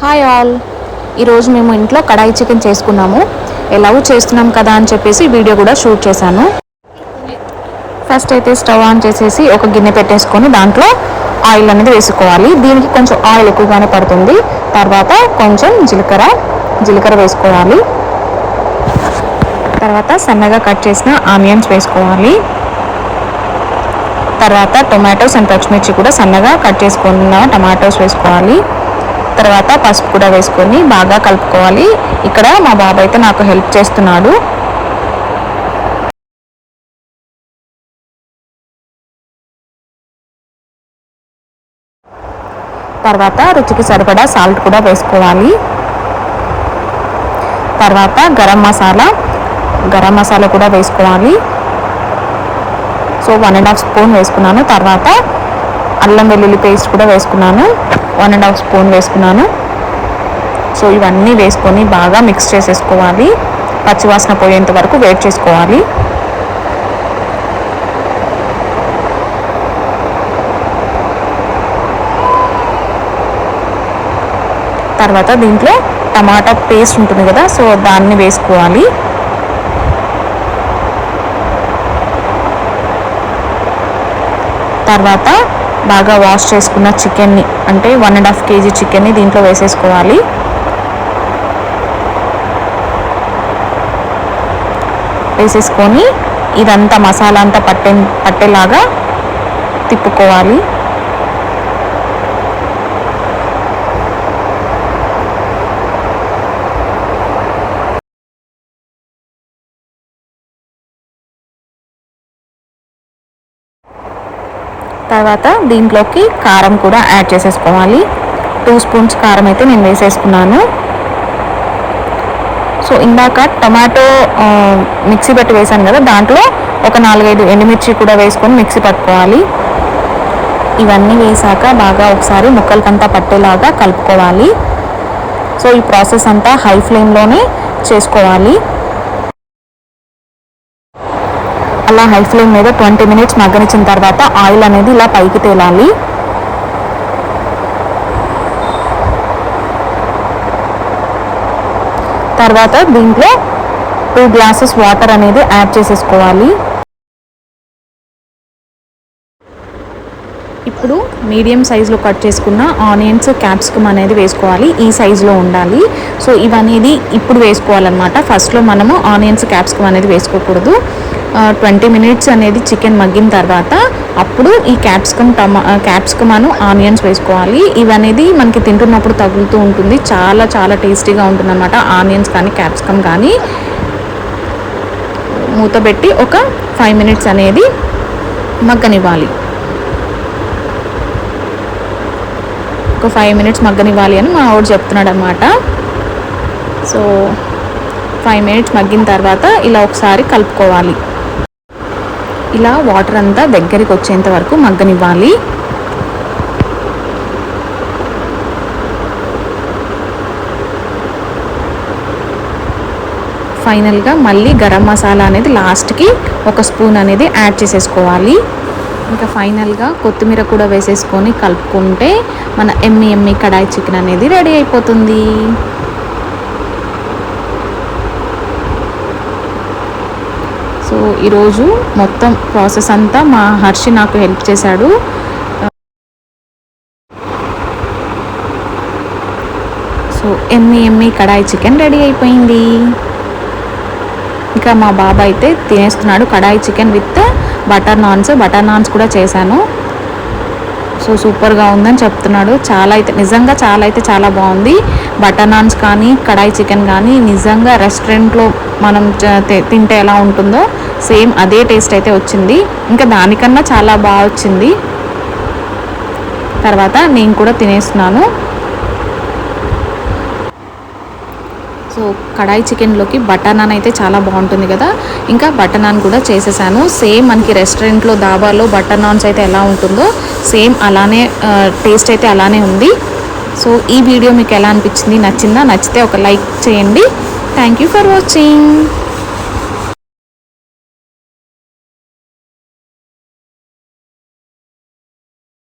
Hi all. ఈరోజు మేము ఇంట్లో కడాయి చికెన్ చేసుకున్నాము. ఎలాగో చేస్తున్నాం కదా అని చెప్పేసి వీడియో కూడా షూట్ చేశాను. ఫస్ట్ అయితే స్టవ్ ఆన్ చేసేసి ఒక గిన్నె పెట్టేసుకొని దాంట్లో ఆయిల్ అనేది వేసుకోవాలి. దీనికి కొంచెం ఆయిల్ ఎక్కువగానే పడుతుంది. తర్వాత కొంచెం జీలకర్ర జీలకర్ర వేసుకోవాలి. తర్వాత సన్నగా కట్ చేసిన ఆనియన్స్ వేసుకోవాలి. తర్వాత టొమాటోస్ అండ్ పచ్చిమిర్చి కూడా సన్నగా కట్ చేసుకున్న టమాటోస్ వేసుకోవాలి. తర్వాత పసుపు కూడా వేసుకొని బాగా కలుపుకోవాలి. ఇక్కడ మా బాబు అయితే నాకు హెల్ప్ చేస్తున్నాడు. తర్వాత రుచికి సరిపడా సాల్ట్ కూడా వేసుకోవాలి. తర్వాత గరం మసాలా గరం మసాలా కూడా వేసుకోవాలి. So one and half spoon వేసుకున్నాను. తర్వాత అల్లం వెల్లుల్లి పేస్ట్ కూడా వేసుకున్నాను. వన్ అండ్ హాఫ్ స్పూన్ వేసుకున్నాను. సో ఇవన్నీ వేసుకొని బాగా మిక్స్ చేసేసుకోవాలి. పచ్చివాసన పోయేంత వరకు వేట్ చేసుకోవాలి. తర్వాత దీంట్లో టమాటా పేస్ట్ ఉంటుంది కదా సో దాన్ని వేసుకోవాలి. తర్వాత బాగా వాష్ చేసుకున్న చికెన్ని అంటే వన్ అండ్ హాఫ్ కేజీ చికెన్ని దీంట్లో వేసేసుకోవాలి. వేసేసుకొని ఇదంతా మసాలా అంతా పట్టే పట్టేలాగా తిప్పుకోవాలి. తర్వాత దీంట్లోకి కారం కూడా యాడ్ చేసేసుకోవాలి. టూ స్పూన్స్ కారం అయితే నేను వేసేసుకున్నాను. సో ఇందాక టమాటో మిక్సీ పెట్టి వేసాను కదా దాంట్లో ఒక నాలుగైదు ఎండుమిర్చి కూడా వేసుకొని మిక్సీ పట్టుకోవాలి. ఇవన్నీ వేసాక బాగా ఒకసారి ముక్కలకంతా పట్టేలాగా కలుపుకోవాలి. సో ఈ ప్రాసెస్ అంతా హై ఫ్లేమ్లోనే చేసుకోవాలి. అలా హై ఫ్లేమ్ మీద ట్వంటీ మినిట్స్ మగ్గనిచ్చిన తర్వాత ఆయిల్ అనేది ఇలా పైకి తేలాలి. తర్వాత దీంట్లో టూ గ్లాసెస్ వాటర్ అనేది యాడ్ చేసేసుకోవాలి. ఇప్పుడు మీడియం సైజులో కట్ చేసుకున్న ఆనియన్స్ క్యాప్సికమ్ అనేది వేసుకోవాలి. ఈ సైజులో ఉండాలి. సో ఇవనేది ఇప్పుడు వేసుకోవాలన్నమాట. ఫస్ట్లో మనము ఆనియన్స్ క్యాప్సికమ్ అనేది వేసుకోకూడదు. ట్వంటీ మినిట్స్ అనేది చికెన్ మగ్గిన తర్వాత అప్పుడు ఈ క్యాప్సికమ్ టమా క్యాప్సికమాను ఆనియన్స్ వేసుకోవాలి. ఇవి అనేది మనకి తింటున్నప్పుడు తగులుతూ ఉంటుంది. చాలా చాలా టేస్టీగా ఉంటుంది అనమాట ఆనియన్స్ కానీ క్యాప్సికమ్ కానీ మూత పెట్టి ఒక ఫైవ్ మినిట్స్ అనేది మగ్గనివ్వాలి. ఒక ఫైవ్ మినిట్స్ మగ్గనివ్వాలి అని మా ఆవిడ చెప్తున్నాడు అనమాట సో ఫైవ్ మినిట్స్ మగ్గిన తర్వాత ఇలా ఒకసారి కలుపుకోవాలి. ఇలా వాటర్ అంతా దగ్గరికి వచ్చేంత వరకు మగ్గనివ్వాలి. ఫైనల్గా మళ్ళీ గరం మసాలా అనేది లాస్ట్కి ఒక స్పూన్ అనేది యాడ్ చేసేసుకోవాలి. ఇంకా ఫైనల్గా కొత్తిమీర కూడా వేసేసుకొని కలుపుకుంటే మన ఎమ్మి ఎమ్మి కడాయి చికెన్ అనేది రెడీ అయిపోతుంది సో ఈరోజు మొత్తం ప్రాసెస్ అంతా మా హర్షి నాకు హెల్ప్ చేశాడు. సో ఎమ్మి ఎమ్మి కడాయి చికెన్ రెడీ అయిపోయింది. ఇంకా మా బాబా అయితే తినేస్తున్నాడు kadai chicken with butter naans. Butter naans కూడా చేశాను. సో సూపర్గా ఉందని చెప్తున్నాడు. చాలా అయితే నిజంగా చాలా అయితే చాలా బాగుంది. బటర్ నాన్స్ కానీ కడాయి చికెన్ కానీ నిజంగా రెస్టారెంట్లో మనం తింటే ఎలా ఉంటుందో సేమ్ అదే టేస్ట్ అయితే వచ్చింది. ఇంకా దానికన్నా చాలా బాగా వచ్చింది. తర్వాత నేను కూడా తినేస్తున్నాను. సో కడాయి చికెన్లోకి బటర్ నాన్ అయితే చాలా బాగుంటుంది కదా. ఇంకా బటర్ నాన్ కూడా చేసేసాను. సేమ్ మనకి రెస్టారెంట్లో దాబాలో బటర్ నాన్స్ అయితే ఎలా ఉంటుందో సేమ్ అలానే టేస్ట్ అయితే అలానే ఉంది. సో ఈ వీడియో మీకు ఎలా అనిపించింది నచ్చిందా? నచ్చితే ఒక లైక్ చేయండి. Thank you for watching.